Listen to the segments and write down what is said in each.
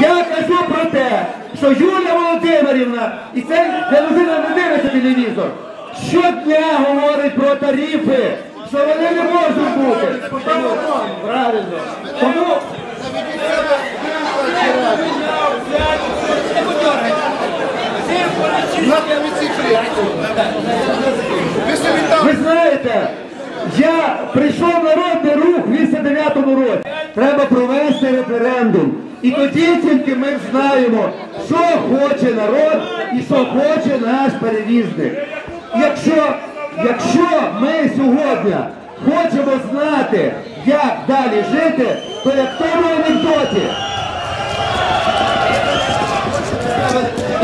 Я кажу про те, що Юлія Володимирівна, і це для людина не дивиться телевізор, щодня говорить про тарифи, що вони не можуть бути. Правильно. Тому Ви знаєте, я прийшов народний рух в 89-му році. Треба провести референдум. І тоді тільки ми знаємо, що хоче народ і що хоче наш перевізник. Якщо, якщо ми сьогодні хочемо знати, як далі жити, то як тому анекдоті.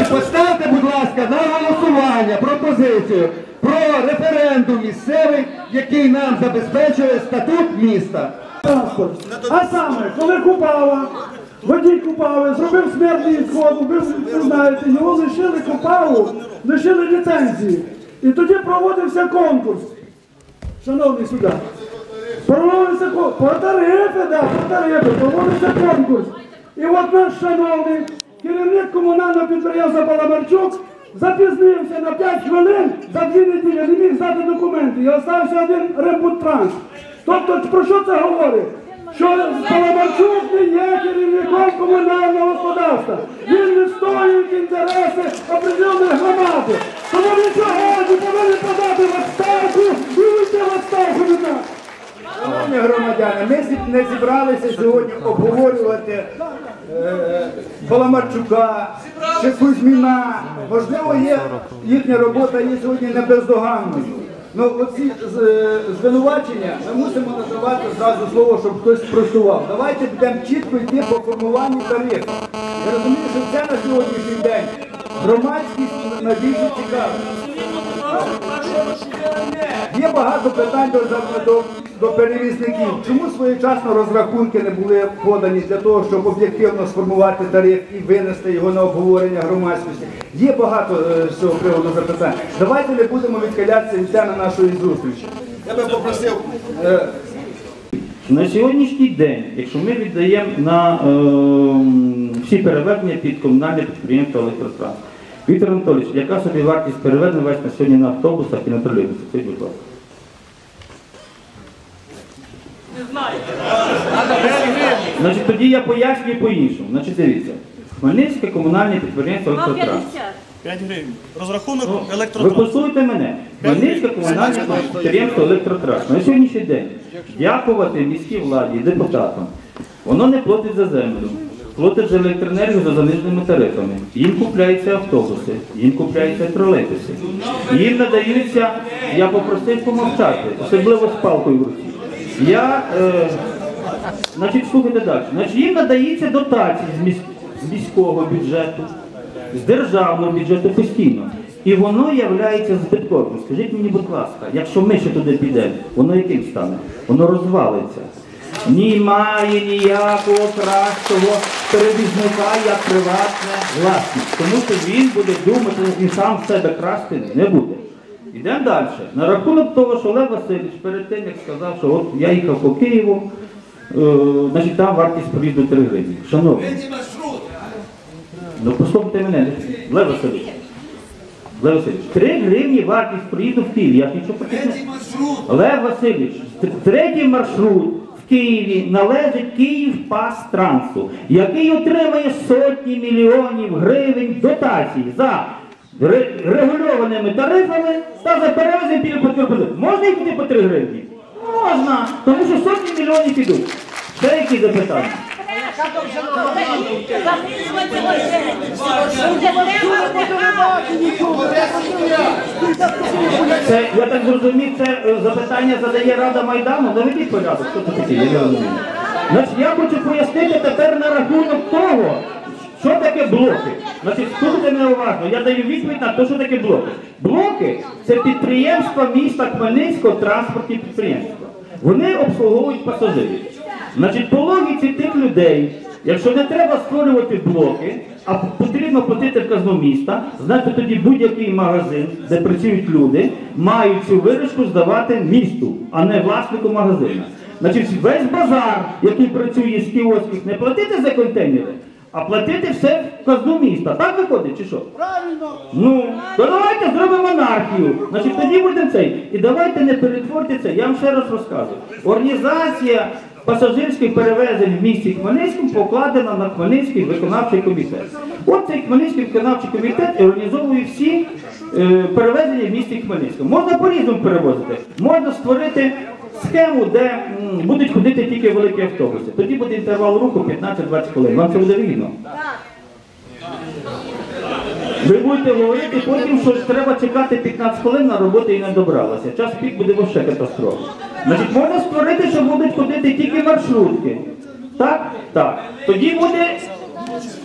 І поставте, будь ласка, на голосування пропозицію про референдум місцевий, який нам забезпечує статут міста. А саме, коли Купава, водій Купави зробив смертний ісход, вбив, ви знаєте, його лишили Купаву, лишили ліцензії. І тоді проводився конкурс. Шановний сюди. Проводився конкурс. По тарифи, да, по тарифи, проводився конкурс. І от наш шановний керівник комунального підприємства Паламарчук запізнився на 5 хвилин за дві неділі, не міг здати документи. І остався один рембуттранс. Тобто про що це говорить? Що Паламарчук не є керівником комунального господарства. Він відстоює інтереси определеної громади. Тому він сьогодні повинен подати відставку і уйти в відставку від нас. Шановні громадяни, ми не зібралися сьогодні обговорювати е, Паламарчука чи Кузьміна. Можливо, є, їхня робота є сьогодні не бездоганною. Ну, оці е, звинувачення ми мусимо називати зразу слово, щоб хтось спростував. Давайте будемо чітко йти по формуванню тарифу. Я розумію, що це на сьогоднішній день громадськість найбільше цікавить. Є багато питань до, перевізників. Чому своєчасно розрахунки не були подані для того, щоб об'єктивно сформувати тариф і винести його на обговорення громадськості? Є багато е, цього приводу запитань. Давайте не будемо відхилятися від теми нашої зустрічі. Я би попросив. е, На сьогоднішній день, якщо ми віддаємо на е, всі переведення під комунальне підприємство електротранс, Віктор Анатолійович, яка собі вартість переведення весь на сьогодні на автобусах і на тролейбусах? Скажіть, будь ласка. Значить, тоді я пояснюю по-іншому. Значить, дивіться. Хмельницьке комунальне підприємство електротранс. 5 гривень. Розрахунок Ви електротранс. послухайте мене. Хмельницьке комунальне підприємство електротранс. На сьогоднішній день дякувати міській владі, депутатам. Воно не платить за землю, платить за електроенергію за заниженими тарифами. Їм купляються автобуси, їм купляються тролейбуси. Їм надаються, я попросив помовчати, особливо з палкою в руці. Я, е, значить, слухайте далі. Значить, їм надається дотації з, міс- з міського бюджету з державного бюджету постійно. І воно являється збитковим. Скажіть мені, будь ласка, якщо ми ще туди підемо, воно яким стане? Воно розвалиться. Немає ніякого кращого перевізника як приватне власність. Тому що він буде думати, він сам в себе красти не буде. Йдемо далі. На рахунок того, що Олег Васильович перед тим, як сказав, що от я їхав по Києву, е, значить там вартість проїзду 3 гривні. Шановні, Ну послухайте мене, Лев Васильович. Лев Васильович, 3 гривні вартість проїзду в Києві. Я ж нічого потім. Лев Васильович, третій маршрут Києві належить Київ Пас Трансу, який отримає сотні мільйонів гривень дотацій за регульованими тарифами та за перевезення Петербурга. Можна йти по 3 гривні? Можна, тому що сотні мільйонів ідуть. Ще які запитання? Це, я так зрозумів, це е, запитання задає Рада Майдану. Наведіть порядок, хто це такий, я не. Значить, я хочу пояснити тепер на рахунок того, що таке блоки. Значить, слухайте мене уважно, я даю відповідь на те, що таке блоки. Блоки це підприємства міста Хмельницького, транспортні підприємства. Вони обслуговують пасажирів. Значить, по логіці тих людей, якщо не треба створювати блоки, а потрібно платити в казну міста, значить тоді будь-який магазин, де працюють люди, мають цю виручку здавати місту, а не власнику магазину. Значить, весь базар, який працює з кіосків, не платити за контейнери, а платити все в казну міста. Так виходить, чи що? Правильно. Ну, то давайте зробимо анархію. Значить, тоді буде цей. І давайте не перетворюйте це. Я вам ще раз розказую. Організація пасажирських перевезень в місті Хмельницькому покладена на Хмельницький виконавчий комітет. От цей Хмельницький виконавчий комітет організовує всі е, перевезення в місті Хмельницькому. Можна по-різному перевозити. Можна створити схему, де м, будуть ходити тільки великі автобуси. Тоді буде інтервал руху 15-20 хвилин. Вам це буде вигідно? Ви будете говорити потім, що треба чекати 15 хвилин на роботу і не добралася. Час пік буде вовше катастрофа. Значить, можна створити, що будуть ходити тільки маршрутки. Так? Так. Тоді буде.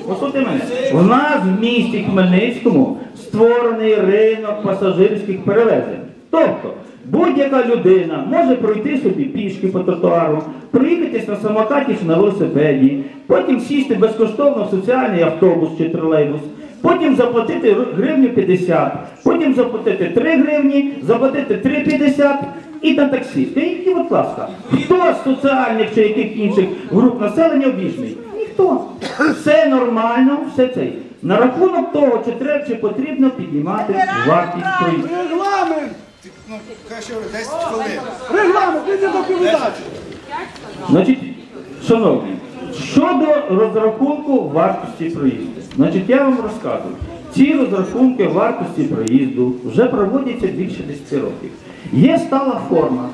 Послухайте мене. У нас в місті Хмельницькому створений ринок пасажирських перевезень. Тобто, будь-яка людина може пройти собі пішки по тротуару, проїхатись на самокаті чи на велосипеді, потім сісти безкоштовно в соціальний автобус чи тролейбус, потім заплатити гривню 50, потім заплатити 3 гривні, заплатити 3,50 і на таксі. Скажіть, будь ласка, хто з соціальних чи яких інших груп населення обіжний? Ніхто. Все нормально, все це. На рахунок того, чи треба, чи потрібно піднімати вартість проїзду. Регламент. Ну, краще 10 хвилин. Регламент, іди доповідати. Значить, шановні, щодо розрахунку вартості проїзду, значить, я вам розказую. Ці розрахунки вартості проїзду вже проводяться більше 10 років. Є стала форма.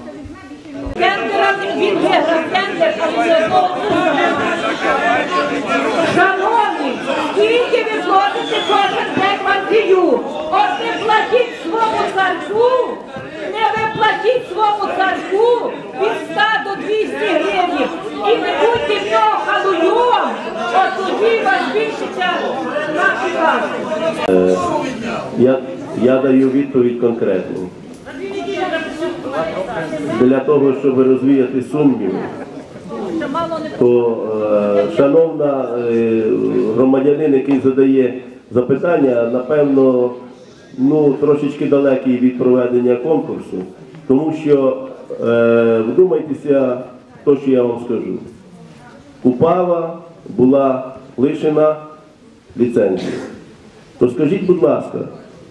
Шановні, скільки ви платите кожен день мантію? От не платіть своєму царку, не ви платіть своєму царку від 100 до 200 гривень. І не будьте в нього халуйом, от тоді у вас збільшиться наші каші. Я, я даю відповідь конкретну. Для того, щоб розвіяти сумніви, то е, шановна е, громадянин, який задає запитання, напевно, ну, трошечки далекий від проведення конкурсу, тому що е, вдумайтеся те, що я вам скажу. Купава була лишена ліцензії. То скажіть, будь ласка,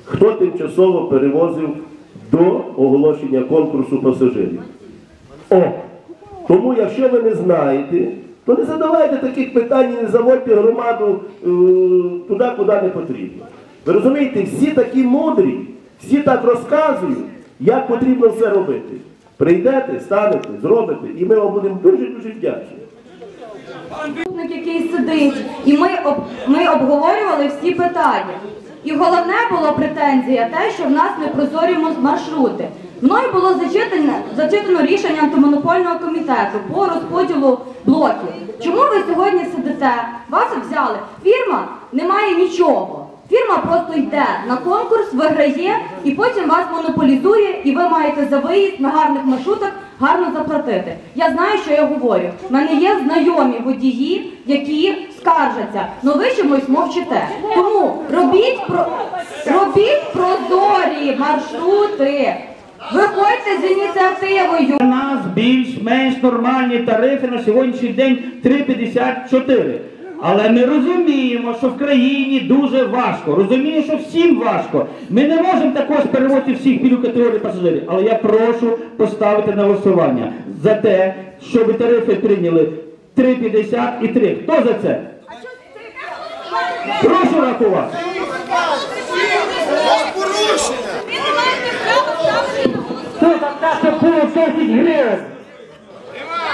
хто тимчасово перевозив до оголошення конкурсу пасажирів? О! Тому, якщо ви не знаєте, то не задавайте таких питань і не заводьте громаду е, туди, куди не потрібно. Ви розумієте, всі такі мудрі, всі так розказують, як потрібно все робити. Прийдете, станете, зробите, і ми вам будемо дуже-дуже вдячні. який сидить, і ми, об, ми обговорювали всі питання. І головне було претензія те, що в нас не прозорі маршрути. Мною було зачитано, зачитано рішення антимонопольного комітету по розподілу блоків. Чому ви сьогодні сидите? Вас взяли. Фірма не має нічого. Фірма просто йде на конкурс, виграє і потім вас монополізує, і ви маєте за виїзд на гарних маршрутах гарно заплатити. Я знаю, що я говорю. У мене є знайомі водії, які скаржаться, але ви чомусь мовчите. Тому робіть про робіть прозорі маршрути. Виходьте з ініціативою. У нас більш-менш нормальні тарифи на сьогоднішній день 3,54. Але ми розуміємо, що в країні дуже важко. Розумію, що всім важко. Ми не можемо також перевозити всіх пільгових категорій пасажирів. Але я прошу поставити на голосування за те, щоб тарифи прийняли 3,50 і 3. Хто за це? Прошу рахувати. Порушення! Хто за те, щоб було 10 гривень?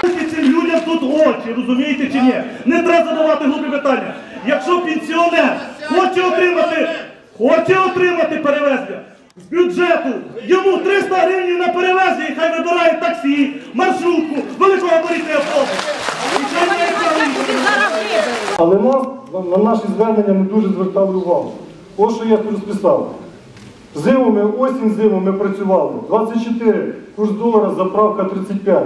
Цим людям тут очі, розумієте чи ні? Не треба задавати глупі питання. Якщо пенсіонер хоче отримати, хоче отримати перевезення з бюджету, йому 300 гривень на перевезення, і хай вибирає таксі, маршрутку, великогабаритний автобус. Нічого. Але нас на наші звернення не дуже звертали увагу. Ось що я тут розписав. Зимами, осінь зиму ми працювали. 24, курс долара, заправка 35.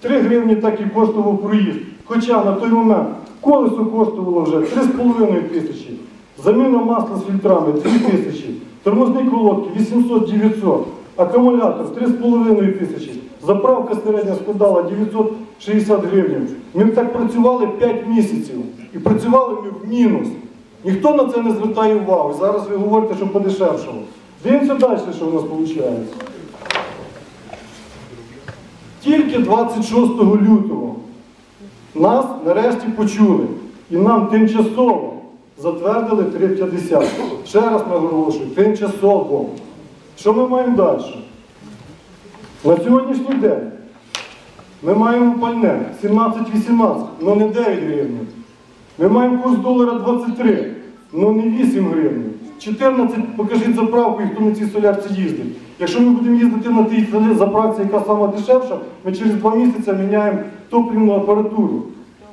3 гривні так і коштував проїзд. Хоча на той момент колесо коштувало вже 3,5 тисячі. Заміна масла з фільтрами 2 тисячі. Тормозні колодки 800-900. Акумулятор 3,5 тисячі. Заправка середня складала 960 гривень. Ми так працювали 5 місяців. і працювали ми в мінус. Ніхто на це не звертає увагу. Зараз ви говорите, що подешевшало. Дивимося далі, що в нас виходить. Тільки 26 лютого нас нарешті почули і нам тимчасово затвердили 3,50. Ще раз наголошую, тимчасово. Що ми маємо далі? На сьогоднішній день ми маємо пальне 17-18, але не 9 гривень. Ми маємо курс долара 23, але не 8 гривень. 14, покажіть заправку, і хто на цій солярці їздить. Якщо ми будемо їздити на тій заправці, яка сама дешевша, ми через 2 місяці міняємо топливну апаратуру.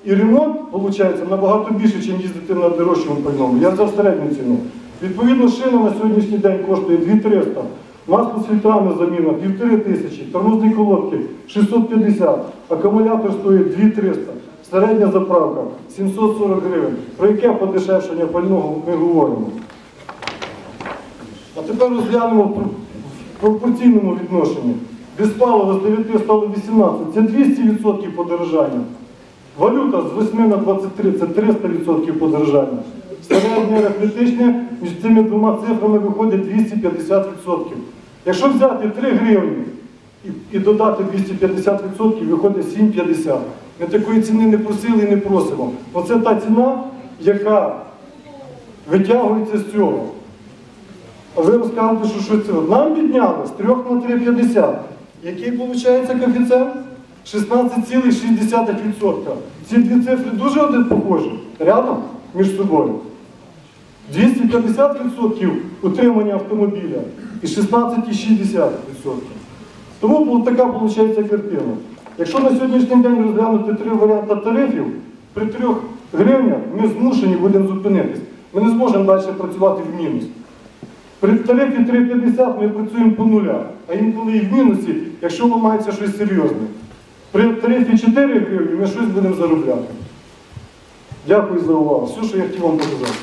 І ремонт, виходить, набагато більше, ніж їздити на дорожчому пальному. Я взяв середню ціну. Відповідно, шина на сьогоднішній день коштує 2300, масло з фільтрами заміна 1500, тормозні колодки 650, акумулятор стоїть 2300, середня заправка 740 гривень. Про яке подешевшення пального ми говоримо? Тепер розглянемо в пропорційному відношенні. Без палива з 9 стало 18, це 200% подорожання. Валюта з 8 на 23 це 300% подорожання. Середнє арифметичне між цими двома цифрами виходить 250%. Якщо взяти 3 гривні і додати 250%, виходить 7,50. Ми такої ціни не просили і не просимо. Оце та ціна, яка витягується з цього. А ви розкажете, що що це? Нам підняли з 3 на 3,50. Який виходить коефіцієнт? 16,6%. Ці дві цифри дуже один похожі. Рядом між собою. 250% утримання автомобіля і 16,6%. Тому така виходить картина. Якщо на сьогоднішній день розглянути три варіанти тарифів, при 3 гривнях ми змушені будемо зупинитись. Ми не зможемо далі працювати в мінус. При тарифі 3,50 ми працюємо по нулях, а інколи і в мінусі, якщо ламається щось серйозне. При тарифі 4 гривні ми щось будемо заробляти. Дякую за увагу. Все, що я хотів вам показати.